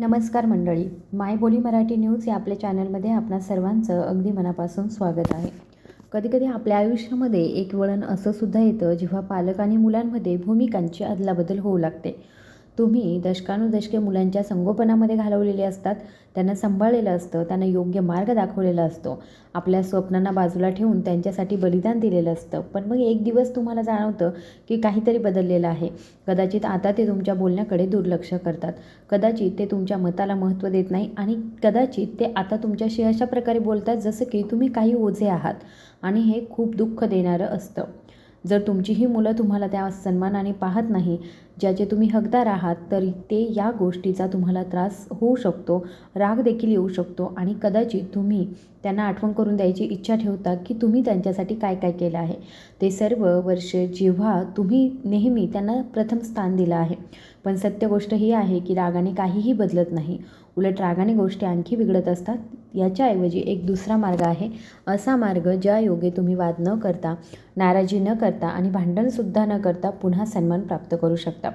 नमस्कार मंडळी. माय बोली मराठी न्यूज या आपल्या चॅनलमध्ये आपणा सर्वांचं अगदी मनापासून स्वागत आहे. कधीकधी आपल्या आयुष्यामध्ये एक वळण असं सुद्धा येतं जेव्हा पालक आणि मुलांमध्ये भूमिकांची अदलाबदल होऊ लागते. तुम्ही दशकानुदशके मुलांच्या संगोपनामध्ये घालवलेले असतात त्यांना सांभाळलेलं असतं त्यांना योग्य मार्ग दाखवलेला असतो. आपल्या स्वप्नांना बाजूला ठेवून त्यांच्यासाठी बलिदान दिलेलं असतं. पण मग एक दिवस तुम्हाला जाणवतं की काहीतरी बदललेलं आहे. कदाचित आता ते तुमच्या बोलण्याकडे दुर्लक्ष करतात. कदाचित ते तुमच्या मताला महत्त्व देत नाही आणि कदाचित ते आता तुमच्याशी अशा प्रकारे बोलतात जसं की तुम्ही काही ओझे आहात. आणि हे खूप दुःख देणारं असतं. जर तुमची ही मुलं तुम्हाला त्या सन्मानाने पाहत नाही ज्याचे तुम्ही हकदार आहात तर ते या गोष्टीचा तुम्हाला त्रास होऊ शकतो राग देखील येऊ शकतो आणि कदाचित तुम्ही त्यांना आठवण करून द्यायची इच्छा ठेवता की तुम्ही त्यांच्यासाठी काय काय केलं आहे. ते सर्व वर्षे जेव्हा तुम्ही नेहमी त्यांना प्रथम स्थान दिलं आहे. पण सत्य गोष्ट ही आहे की रागाने काहीही बदलत नाही. उलट रागाने गोष्टी आणखी बिघडत असतात. याच्याऐवजी एक दुसरा मार्ग आहे. असा मार्ग ज्या योगे तुम्ही वाद न करता नाराजी न करता आणि भांडणसुद्धा न करता पुन्हा सन्मान प्राप्त करू शकता.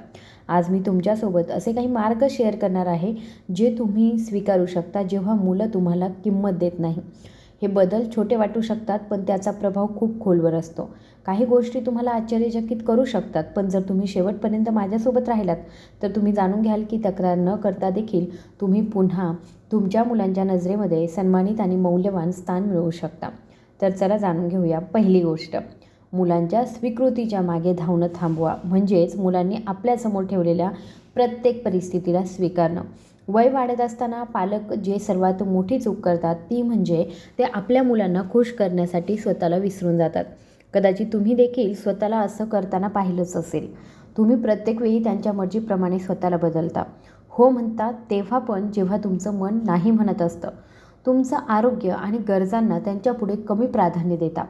आज मी तुमच्यासोबत असे काही मार्ग शेअर करणार आहे जे तुम्ही स्वीकारू शकता जेव्हा मुलं तुम्हाला किंमत देत नाही. हे बदल छोटे वाटू शकतात पण त्याचा प्रभाव खूप खोलवर असतो. काही गोष्टी तुम्हाला आश्चर्यचकित करू शकतात पण जर तुम्ही शेवटपर्यंत माझ्यासोबत राहिलात तर तुम्ही जाणून घ्याल की तक्रार न करता देखील तुम्ही पुन्हा तुमच्या मुलांच्या नजरेमध्ये सन्मानित आणि मौल्यवान स्थान मिळवू शकता. तर चला जाणून घेऊया पहिली गोष्ट. मुलांच्या स्वीकृतीच्या मागे धावणं थांबवा म्हणजेच मुलांनी आपल्यासमोर ठेवलेल्या प्रत्येक परिस्थितीला स्वीकारणं. वय वाढत असताना पालक जे सर्वात मोठी चूक करतात ती म्हणजे ते आपल्या मुलांना खुश करण्यासाठी स्वतःला विसरून जातात. कदाचित तुम्ही देखील स्वतःला असं करताना पाहिलंच असेल. तुम्ही प्रत्येक वेळी त्यांच्या मर्जीप्रमाणे स्वतःला बदलता. हो म्हणतात तेव्हा पण जेव्हा तुमचं मन नाही म्हणत असतं. तुमचं आरोग्य आणि गरजांना त्यांच्यापुढे कमी प्राधान्य देता.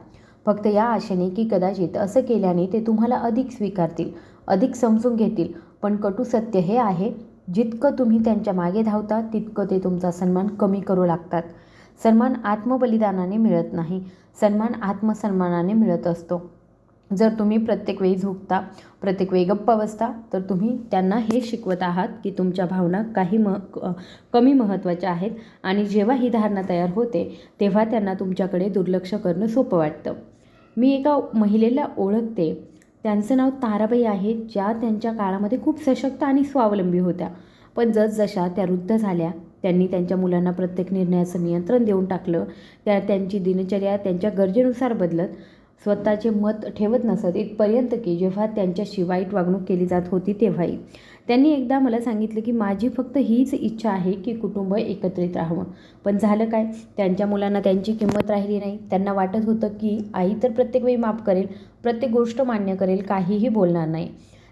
फक्त या आशेने की कदाचित असं केल्याने ते तुम्हाला अधिक स्वीकारतील अधिक समजून घेतील. पण कटू सत्य हे आहे जितकं तुम्ही त्यांच्या मागे धावता तितकं ते तुमचा सन्मान कमी करू लागतात. सन्मान आत्मबलिदानाने मिळत नाही. सन्मान आत्मसन्मानाने मिळत असतो. जर तुम्ही प्रत्येक वेळी झुकता प्रत्येक वेळी गप्प बसता तर तुम्ही त्यांना हे शिकवत आहात की तुमच्या भावना काही म कमी महत्त्वाच्या आहेत आणि जेव्हा ही धारणा तयार होते तेव्हा त्यांना तुमच्याकडे दुर्लक्ष करणं सोपं वाटतं. मी एका महिलेला ओळखते. त्यांचं नाव ताराबाई आहे ज्या त्यांच्या काळामध्ये खूप सशक्त आणि स्वावलंबी होत्या. पण जसजशा त्या वृद्ध झाल्या त्यांनी त्यांच्या मुलांना प्रत्येक निर्णयाचं नियंत्रण देऊन टाकलं. त्या त्यांची दिनचर्या त्यांच्या गरजेनुसार बदलत स्वतःचे मत ठेवत नसत इथपर्यंत की जेव्हा त्यांच्याशी वाईट वागणूक केली जात होती तेव्हाही. त्यांनी एकदा मला सांगितलं की माझी फक्त हीच इच्छा आहे की कुटुंब एकत्रित राहावं. पण झालं काय? त्यांच्या मुलांना त्यांची किंमत राहिली नाही. त्यांना वाटत होतं की आई तर प्रत्येक वेळी माफ करेल प्रत्येक गोष्ट मान्य करेल काहीही बोलणार नाही.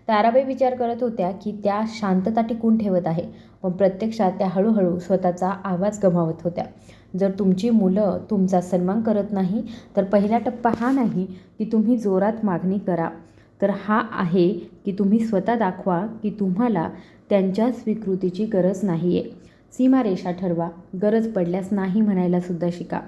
ताराबाई विचार करत होत्या की त्या शांतता टिकून ठेवत आहे. पण प्रत्यक्षात त्या हळूहळू स्वतःचा आवाज गमावत होत्या. जर तुमची मुलं तुमचा सन्मान करत नाही तर पहिला टप्पा हा नाही की तुम्ही जोरात मागणी करा. तर हा आहे की तुम्ही स्वतः दाखवा की तुम्हाला त्यांच्या स्वीकृतीची गरज नाही आहे सीमारेषा ठरवा. गरज पडल्यास नाही म्हणायला सुद्धा शिका.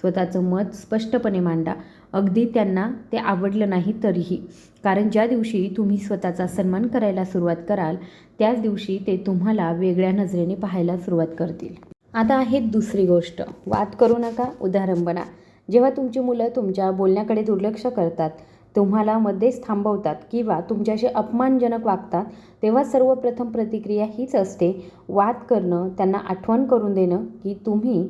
स्वतःचं मत स्पष्टपणे मांडा. अगदी त्यांना ते आवडलं नाही तरीही. कारण ज्या दिवशी तुम्ही स्वतःचा सन्मान करायला सुरुवात कराल त्याच दिवशी ते तुम्हाला वेगळ्या नजरेने पाहायला सुरुवात करतील. आता आहे दुसरी गोष्ट. वाद करू नका उदाहरण बना जेव्हा तुमची मुलं तुमच्या बोलण्याकडे दुर्लक्ष करतात तुम्हाला मध्येच थांबवतात किंवा तुमच्याशी अपमानजनक वागतात तेव्हा सर्वप्रथम प्रतिक्रिया हीच असते. वाद करणं त्यांना आठवण करून देणं की तुम्ही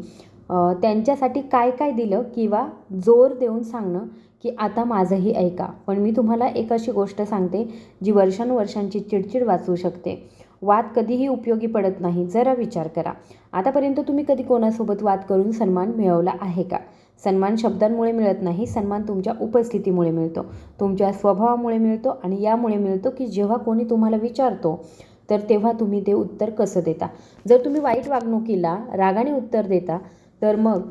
त्यांच्यासाठी काय काय दिलं किंवा जोर देऊन सांगणं की आता माझंही ऐका. पण मी तुम्हाला एक अशी गोष्ट सांगते जी वर्षानुवर्षांची चिडचिड वाचवू शकते. वाद कधीही उपयोगी पडत नाही जरा विचार करा. आतापर्यंत तुम्ही कधी कोणासोबत वाद करून सन्मान मिळवला आहे का? सन्मान शब्दांमुळे मिळत नाही सन्मान तुमच्या उपस्थितीमुळे मिळतो तुमच्या स्वभावामुळे मिळतो आणि यामुळे मिळतो की जेव्हा कोणी तुम्हाला विचारतो तर तेव्हा तुम्ही ते उत्तर कसं देता? जर तुम्ही वाईट वागणुकीला रागाने उत्तर देता तर मग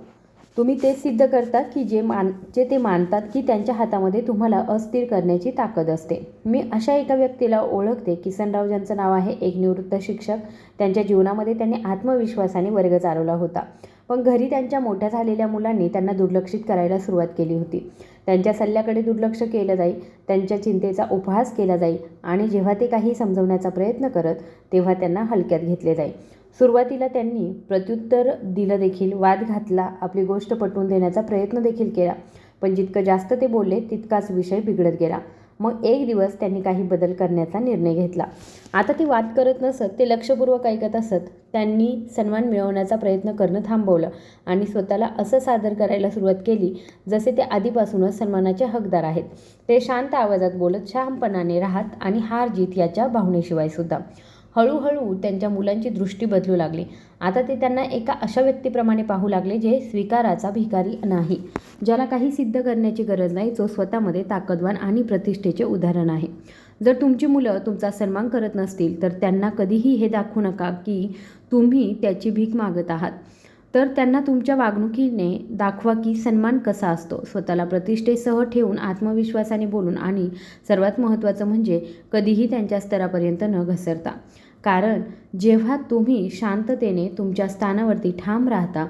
तुम्ही ते सिद्ध करता की जे मान जे ते मानतात की त्यांच्या हातामध्ये तुम्हाला अस्थिर करण्याची ताकद असते. मी अशा एका व्यक्तीला ओळखते किसनराव ज्यांचं नाव आहे एक निवृत्त शिक्षक. त्यांच्या जीवनामध्ये त्यांनी आत्मविश्वासाने वर्ग चालवला होता. पण घरी त्यांच्या मोठ्या झालेल्या मुलांनी त्यांना दुर्लक्षित करायला सुरुवात केली होती. त्यांच्या सल्ल्याकडे दुर्लक्ष केलं जाईल त्यांच्या चिंतेचा उपहास केला जाईल आणि जेव्हा ते काही समजवण्याचा प्रयत्न करत तेव्हा त्यांना हलक्यात घेतले जाईल सुरुवातीला त्यांनी प्रत्युत्तर दिलं देखील वाद घातला आपली गोष्ट पटवून देण्याचा प्रयत्न देखील केला. पण जितकं जास्त ते बोलले तितकाच विषय बिघडत गेला. मग एक दिवस त्यांनी काही बदल करण्याचा निर्णय घेतला. आता ते वाद करत नसत ते लक्षपूर्वक ऐकत असत. त्यांनी सन्मान मिळवण्याचा प्रयत्न करणं थांबवलं आणि स्वतःला असं सादर करायला सुरुवात केली जसे ते आधीपासूनच सन्मानाचे हकदार आहेत. ते शांत आवाजात बोलत शहामपणाने राहत आणि हार जीत याच्या भावनेशिवाय सुद्धा. हळूहळू त्यांच्या मुलांची दृष्टी बदलू लागली. आता ते त्यांना एका अशा व्यक्तीप्रमाणे पाहू लागले जे स्वीकाराचा भिकारी नाही ज्याला काही सिद्ध करण्याची गरज नाही जो स्वतःमध्ये ताकदवान आणि प्रतिष्ठेचे उदाहरण आहे. जर तुमची मुलं तुमचा सन्मान करत नसतील तर त्यांना कधीही हे दाखवू नका की तुम्ही त्याची भीक मागत आहात. तर त्यांना तुमच्या वागणुकीने दाखवा की सन्मान कसा असतो. स्वतःला प्रतिष्ठेसह ठेवून आत्मविश्वासाने बोलून आणि सर्वात महत्त्वाचं म्हणजे कधीही त्यांच्या स्तरापर्यंत न घसरता. कारण जेव्हा तुम्ही शांततेने तुमच्या स्थानावरती ठाम राहता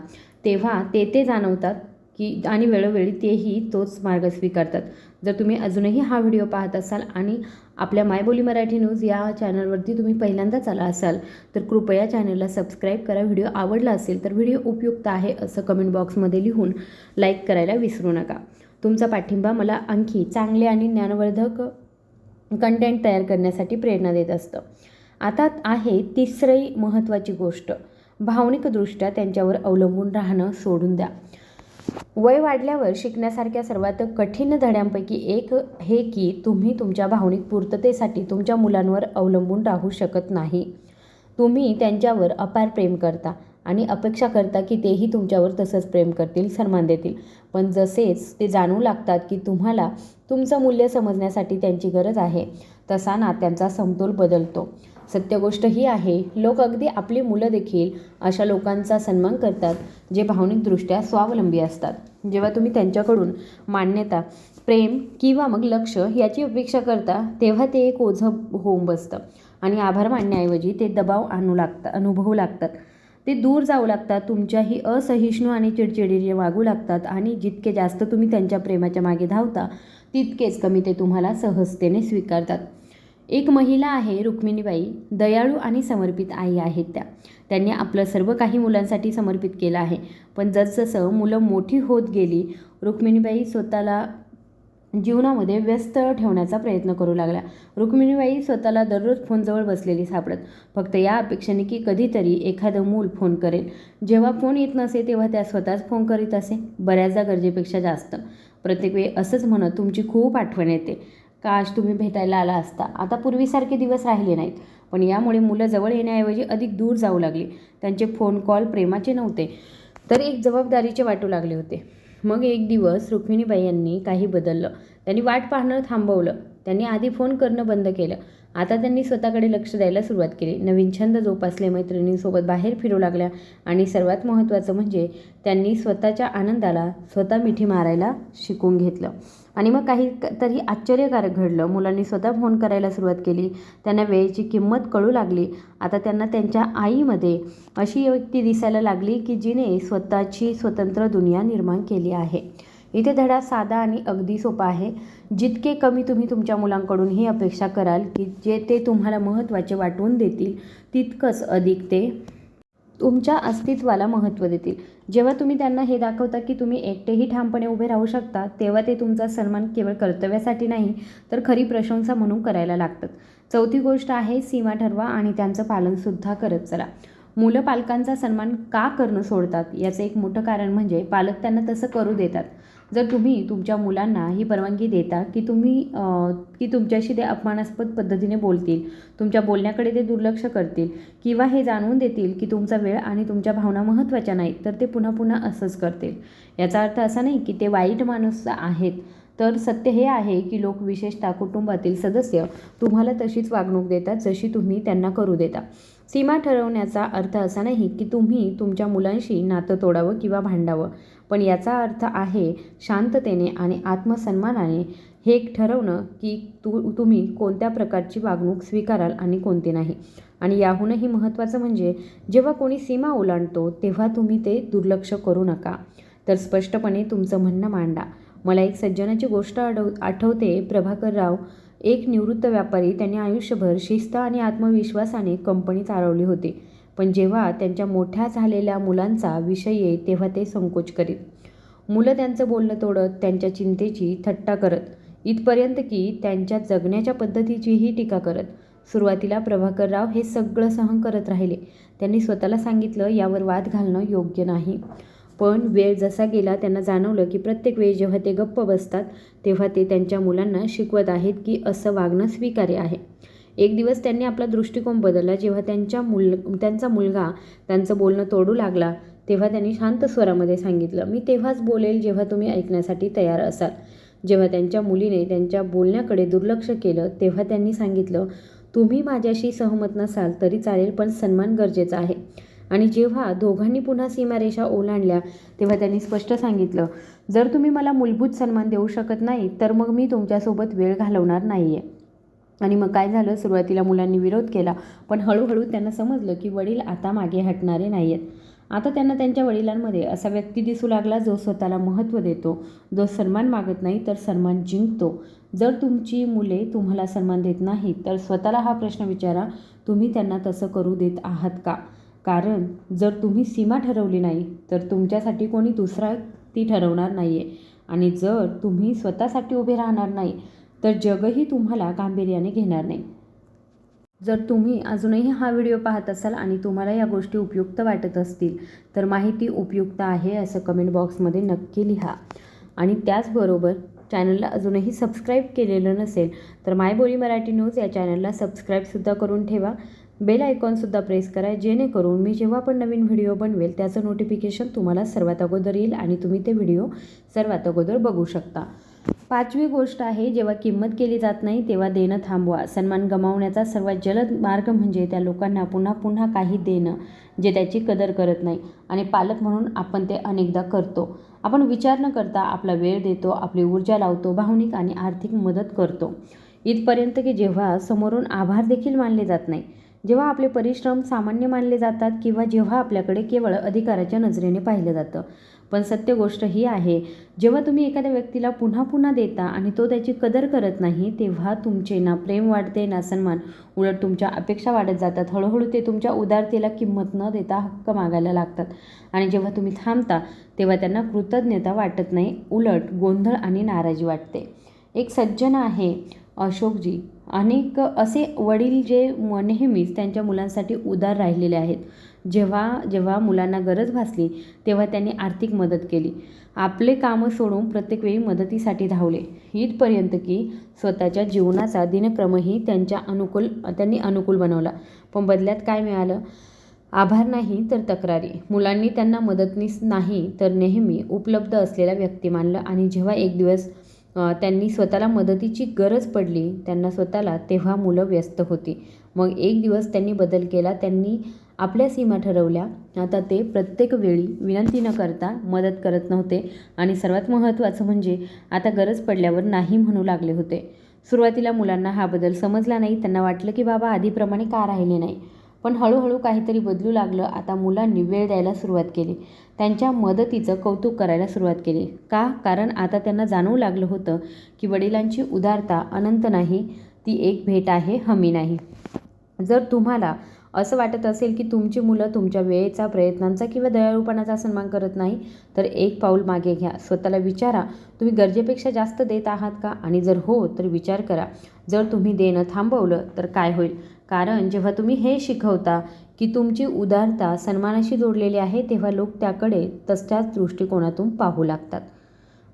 तेव्हा ते ते जाणवतात की आणि वेळोवेळी तेही तोच मार्ग स्वीकारतात. जर तुम्ही अजूनही हा व्हिडिओ पाहत असाल आणि आपल्या मायबोली मराठी न्यूज या चॅनलवरती तुम्ही पहिल्यांदाच आला असाल तर कृपया चॅनलला सबस्क्राईब करा. व्हिडिओ आवडला असेल तर व्हिडिओ उपयुक्त आहे असं कमेंट बॉक्समध्ये लिहून लाईक करायला विसरू नका. तुमचा पाठिंबा मला आणखी चांगले आणि ज्ञानवर्धक कंटेंट तयार करण्यासाठी प्रेरणा देत असतं. आता आहे तिसरी महत्त्वाची गोष्ट. भावनिकदृष्ट्या त्यांच्यावर अवलंबून राहणं सोडून द्या. वय वाढल्यावर शिकण्यासारख्या सर्वात कठीण धड्यांपैकी एक हे की तुम्ही तुमच्या भावनिक पूर्ततेसाठी तुमच्या मुलांवर अवलंबून राहू शकत नाही. तुम्ही त्यांच्यावर अपार प्रेम करता आणि अपेक्षा करता की तेही तुमच्यावर तसंच प्रेम करतील सन्मान देतील. पण जसेच ते जाणू लागतात की तुम्हाला तुमचं मूल्य समजण्यासाठी त्यांची गरज आहे तसा नात्यांचा समतोल बदलतो. सत्य गोष्ट ही आहे लोक अगदी आपली मुलं देखील अशा लोकांचा सन्मान करतात जे भावनिकदृष्ट्या स्वावलंबी असतात. जेव्हा तुम्ही त्यांच्याकडून मान्यता प्रेम किंवा मग लक्ष याची अपेक्षा करता तेव्हा ते एक ओझं होऊन बसतं आणि आभार मानण्याऐवजी ते दबाव आणू लागतात अनुभवू लागतात. ते दूर जाऊ लागतात तुमच्याही असहिष्णू आणि चिडचिडीने वागू लागतात आणि जितके जास्त तुम्ही त्यांच्या प्रेमाच्या मागे धावता तितकेच कमी ते तुम्हाला सहजतेने स्वीकारतात. एक महिला आहे रुक्मिणीबाई. दयाळू आणि समर्पित आई आहेत त्या. त्यांनी आपलं सर्व काही मुलांसाठी समर्पित केलं आहे. पण जसजसं मुलं मोठी होत गेली रुक्मिणीबाई स्वतःला जीवनामध्ये व्यस्त ठेवण्याचा प्रयत्न करू लागल्या. रुक्मिणीबाई स्वतःला दररोज फोनजवळ बसलेली सापडत. फक्त या अपेक्षेने की कधीतरी एखादं मूल फोन करेल. जेव्हा फोन येत नसे तेव्हा त्या स्वतःच फोन करीत असे. बऱ्याचदा गरजेपेक्षा जास्त. प्रत्येक वेळी असंच म्हणत तुमची खूप आठवण येते. काश तुम्ही भेटायला आला असता. आता पूर्वीसारखे दिवस राहिले नाहीत. पण यामुळे मुलं जवळ येण्याऐवजी अधिक दूर जाऊ लागली. त्यांचे फोन कॉल प्रेमाचे नव्हते. तर एक जबाबदारीचे वाटू लागले होते. मग एक दिवस रुक्मिणीबाई यांनी काही बदललं. त्यांनी वाट पाहणं थांबवलं. त्यांनी आधी फोन करणं बंद केलं. आता त्यांनी स्वतःकडे लक्ष द्यायला सुरुवात केली. नवीन छंद जोपासले मैत्रिणींसोबत बाहेर फिरू लागल्या आणि सर्वात महत्त्वाचं म्हणजे त्यांनी स्वतःच्या आनंदाला स्वतः मिठी मारायला शिकून घेतलं. आणि मग काही तरी आश्चर्यकारक घडलं. मुलांनी स्वतः फोन करायला सुरुवात केली. त्यांना वेळेची किंमत कळू लागली. आता त्यांना त्यांच्या आईमध्ये अशी व्यक्ती दिसायला लागली की जिने स्वतःची स्वतंत्र दुनिया निर्माण केली आहे. इथे धडा साधा आणि अगदी सोपा आहे. जितके कमी तुम्ही तुमच्या मुलांकडून ही अपेक्षा कराल की जे ते तुम्हाला महत्त्वाचे वाटवून देतील तितकंच अधिक ते तुमच्या अस्तित्वाला महत्त्व देतील. जेव्हा तुम्ही त्यांना हे दाखवता की तुम्ही एकटेही ठामपणे उभे राहू शकता तेव्हा ते तुमचा सन्मान केवळ कर्तव्यासाठी नाही तर खरी प्रशंसा म्हणून करायला लागतात. चौथी गोष्ट आहे सीमा ठरवा आणि त्यांचं पालनसुद्धा करत चला. मुलं पालकांचा सन्मान का करणं सोडतात? याचं एक मोठं कारण म्हणजे पालक त्यांना तसं करू देतात. जर तुम्ही तुमच्या मुलांना ही परवानगी देता की तुम्ही की तुमच्याशी ते अपमानास्पद पद्धतीने बोलतील तुमच्या बोलण्याकडे ते दुर्लक्ष करतील किंवा हे जाणवून देतील की तुमचा वेळ आणि तुमच्या भावना महत्त्वाच्या नाहीत तर ते पुन्हा पुन्हा असंच करतील. याचा अर्थ असा नाही की ते वाईट माणूस आहेत तर सत्य हे आहे की लोक विशेषतः कुटुंबातील सदस्य तुम्हाला तशीच वागणूक देतात जशी तुम्ही त्यांना करू देता. सीमा ठरवण्याचा अर्थ असा नाही की तुम्ही तुमच्या मुलांशी नातं तोडावं किंवा भांडावं पण याचा अर्थ आहे शांततेने आणि आत्मसन्मानाने हे ठरवणं की तू तुम्ही कोणत्या प्रकारची वागणूक स्वीकाराल आणि कोणती नाही. आणि याहूनही महत्त्वाचं म्हणजे जेव्हा कोणी सीमा ओलांडतो तेव्हा तुम्ही ते दुर्लक्ष करू नका. तर स्पष्टपणे तुमचं म्हणणं मांडा. मला एक सज्जनाची गोष्ट आठव आठवते. प्रभाकरराव एक निवृत्त व्यापारी त्यांनी आयुष्यभर शिस्त आणि आत्मविश्वासाने कंपनी चालवली होती. पण जेव्हा त्यांच्या मोठ्या झालेल्या मुलांचा विषय येईल तेव्हा ते संकोच करीत. मुलं त्यांचं बोलणं तोडत त्यांच्या चिंतेची थट्टा करत. इथपर्यंत की त्यांच्या जगण्याच्या पद्धतीचीही टीका करत. सुरुवातीला प्रभाकरराव हे सगळं सहन करत राहिले. त्यांनी स्वतःला सांगितलं यावर वाद घालणं योग्य नाही. पण वेळ जसा गेला त्यांना जाणवलं की प्रत्येक वेळी जेव्हा ते गप्प बसतात तेव्हा ते त्यांच्या मुलांना शिकवत आहेत की असं वागणं स्वीकार्य आहे. एक दिवस त्यांनी आपला दृष्टिकोन बदलला. जेव्हा त्यांच्या मुल त्यांचा मुलगा त्यांचं बोलणं तोडू लागला तेव्हा त्यांनी शांत स्वरामध्ये सांगितलं मी तेव्हाच बोलेल जेव्हा तुम्ही ऐकण्यासाठी तयार असाल. जेव्हा त्यांच्या मुलीने त्यांच्या बोलण्याकडे दुर्लक्ष केलं तेव्हा त्यांनी सांगितलं तुम्ही माझ्याशी सहमत नसाल तरी चालेल पण सन्मान गरजेचा आहे. आणि जेव्हा दोघांनी पुन्हा सीमारेषा ओलांडल्या तेव्हा त्यांनी स्पष्ट सांगितलं जर तुम्ही मला मूलभूत सन्मान देऊ शकत नाही तर मग मी तुमच्यासोबत वेळ घालवणार नाही आहे आणि मग काय झालं? सुरुवातीला मुलांनी विरोध केला पण हळूहळू त्यांना समजलं की वडील आता मागे हटणारे नाही आहेत आता त्यांना त्यांच्या वडिलांमध्ये असा व्यक्ती दिसू लागला जो स्वतःला महत्त्व देतो जो सन्मान मागत नाही तर सन्मान जिंकतो. जर तुमची मुले तुम्हाला सन्मान देत नाही तर स्वतःला हा प्रश्न विचारा तुम्ही त्यांना तसं करू देत आहात का? कारण जर तुम्ही सीमा ठरवली नाही तर तुमच्यासाठी कोणी दुसरा ती ठरवणार नाही आहे आणि जर तुम्ही स्वतःसाठी उभे राहणार नाही तर जगही तुम्हाला गांभीर्याने घेणार नाही. जर तुम्ही अजूनही हा व्हिडिओ पाहत असाल आणि तुम्हाला या गोष्टी उपयुक्त वाटत असतील तर माहिती उपयुक्त आहे असं कमेंट बॉक्समध्ये नक्की लिहा. आणि त्याचबरोबर चॅनलला अजूनही सबस्क्राईब केलेलं नसेल तर मायबोली मराठी न्यूज या चॅनलला सबस्क्राईबसुद्धा करून ठेवा. बेल आयकॉनसुद्धा प्रेस करा जेणेकरून मी जेव्हा पण नवीन व्हिडिओ बनवेल त्याचं नोटिफिकेशन तुम्हाला सर्वात अगोदर येईल आणि तुम्ही ते व्हिडिओ सर्वात अगोदर बघू शकता. पाचवी गोष्ट आहे जेव्हा किंमत केली जात नाही तेव्हा देणं थांबवा. सन्मान गमावण्याचा सर्वात जलद मार्ग म्हणजे त्या लोकांना पुन्हा पुन्हा काही देणं जे त्याची कदर करत नाही. आणि पालक म्हणून आपण ते अनेकदा करतो. आपण विचार न करता आपला वेळ देतो आपली ऊर्जा लावतो भावनिक आणि आर्थिक मदत करतो. इथपर्यंत की जेव्हा समोरून आभार देखील मानले जात नाही जेव्हा आपले परिश्रम सामान्य मानले जातात किंवा जेव्हा आपल्याकडे केवळ अधिकाराच्या नजरेने पाहिलं जातं. पण सत्य गोष्ट ही आहे जेव्हा तुम्ही एखाद्या व्यक्तीला पुन्हा पुन्हा देता आणि तो त्याची कदर करत नाही तेव्हा तुमचे ना प्रेम वाढते ना सन्मान उलट तुमच्या अपेक्षा वाढत जातात. हळूहळू ते तुमच्या उदारतेला किंमत न देता हक्क मागायला लागतात. आणि जेव्हा तुम्ही थांबता तेव्हा त्यांना कृतज्ञता वाटत नाही उलट गोंधळ आणि नाराजी वाटते. एक सज्जन आहे अशोकजी. अनेक असे वडील जे म नेहमीच त्यांच्या मुलांसाठी उदार राहिलेले आहेत. जेव्हा जेव्हा मुलांना गरज भासली तेव्हा त्यांनी आर्थिक मदत केली. आपले कामं सोडून प्रत्येक वेळी मदतीसाठी धावले. इथपर्यंत की स्वतःच्या जीवनाचा दिनक्रमही त्यांच्या अनुकूल त्यांनी अनुकूल बनवला. पण बदल्यात काय मिळालं? आभार नाही तर तक्रारी. मुलांनी त्यांना मदतनीस नाही तर नेहमी उपलब्ध असलेला व्यक्ती मानलं आणि जेव्हा एक दिवस त्यांनी स्वतःला मदतीची गरज पडली. त्यांना स्वतःला तेव्हा मुलं व्यस्त होती. मग एक दिवस त्यांनी बदल केला. त्यांनी आपल्या सीमा ठरवल्या. आता ते प्रत्येक वेळी विनंती न करता मदत करत नव्हते. आणि सर्वात महत्त्वाचं म्हणजे आता गरज पडल्यावर नाही म्हणू लागले होते. सुरुवातीला मुलांना हा बदल समजला नाही. त्यांना वाटलं की बाबा आधीप्रमाणे का राहिले नाही? पण हळूहळू काहीतरी बदलू लागलं. आता मुलांनी वेळ द्यायला सुरुवात केली. त्यांच्या मदतीचं कौतुक करायला सुरुवात केली. का? कारण आता त्यांना जाणवू लागलं होतं की वडिलांची उदारता अनंत नाही. ती एक भेट आहे हमी नाही. जर तुम्हाला असं वाटत असेल की तुमची मुलं तुमच्या वेळेचा प्रयत्नांचा किंवा दयाळूपणाचा सन्मान करत नाही तर एक पाऊल मागे घ्या. स्वतःला विचारा तुम्ही गरजेपेक्षा जास्त देत आहात का? आणि जर हो तर विचार करा. जर तुम्ही देणं थांबवलं तर काय होईल? कारण जेव्हा तुम्ही हे शिकवता की तुमची उदारता सन्मानाशी जोडलेली आहे तेव्हा लोक त्याकडे तशाच दृष्टिकोनातून पाहू लागतात.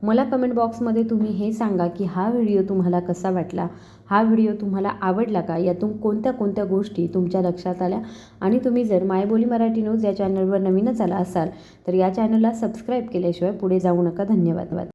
मला कमेंट बॉक्समध्ये तुम्ही हे सांगा की हा व्हिडिओ तुम्हाला कसा वाटला? हा व्हिडिओ तुम्हाला आवडला का? यातून कोणत्या कोणत्या गोष्टी तुमच्या लक्षात आल्या? आणि तुम्ही जर मायबोली मराठी न्यूज या चॅनलवर नवीनच आला असाल तर या चॅनलला सबस्क्राईब केल्याशिवाय पुढे जाऊ नका. धन्यवाद.